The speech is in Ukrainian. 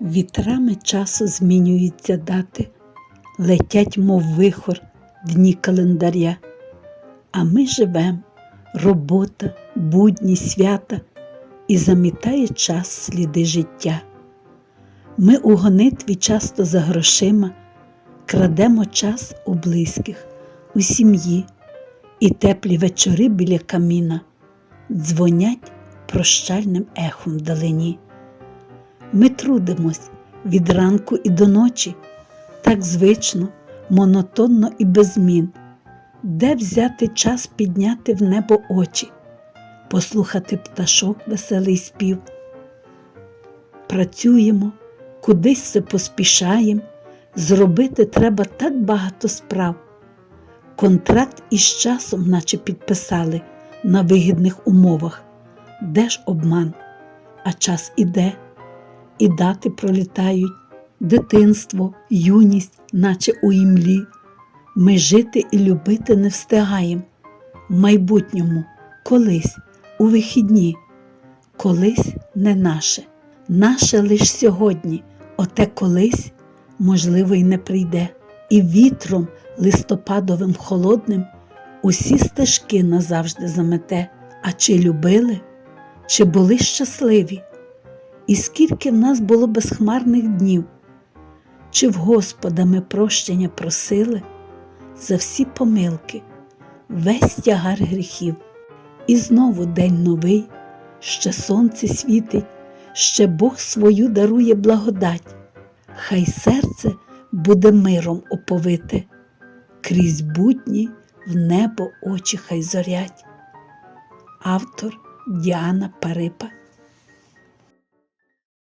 Вітрами часу змінюються дати, летять, мов вихор, дні календаря. А ми живем, робота, будні, свята, і замітає час сліди життя. Ми у гонитві часто за грошима крадемо час у близьких, у сім'ї, і теплі вечори біля каміна дзвонять прощальним ехом вдалині. Ми трудимось від ранку і до ночі, так звично, монотонно і без змін. Де взяти час підняти в небо очі, послухати пташок веселий спів. Працюємо, кудись все поспішаємо, зробити треба так багато справ. Контракт із часом, наче підписали на вигідних умовах. Де ж обман? А час іде, і дати пролітають, дитинство, юність, наче у імлі. Ми жити і любити не встигаємо. В майбутньому, колись, у вихідні, колись не наше, наше лиш сьогодні, оте колись, можливо, й не прийде. І вітром листопадовим холодним усі стежки назавжди замете. А чи любили, чи були щасливі? І скільки в нас було безхмарних днів, чи в Господа ми прощення просили за всі помилки, весь тягар гріхів, і знову день новий, ще сонце світить, ще Бог свою дарує благодать, хай серце буде миром оповите, крізь будні в небо очі хай зорять. Автор Діана Парипа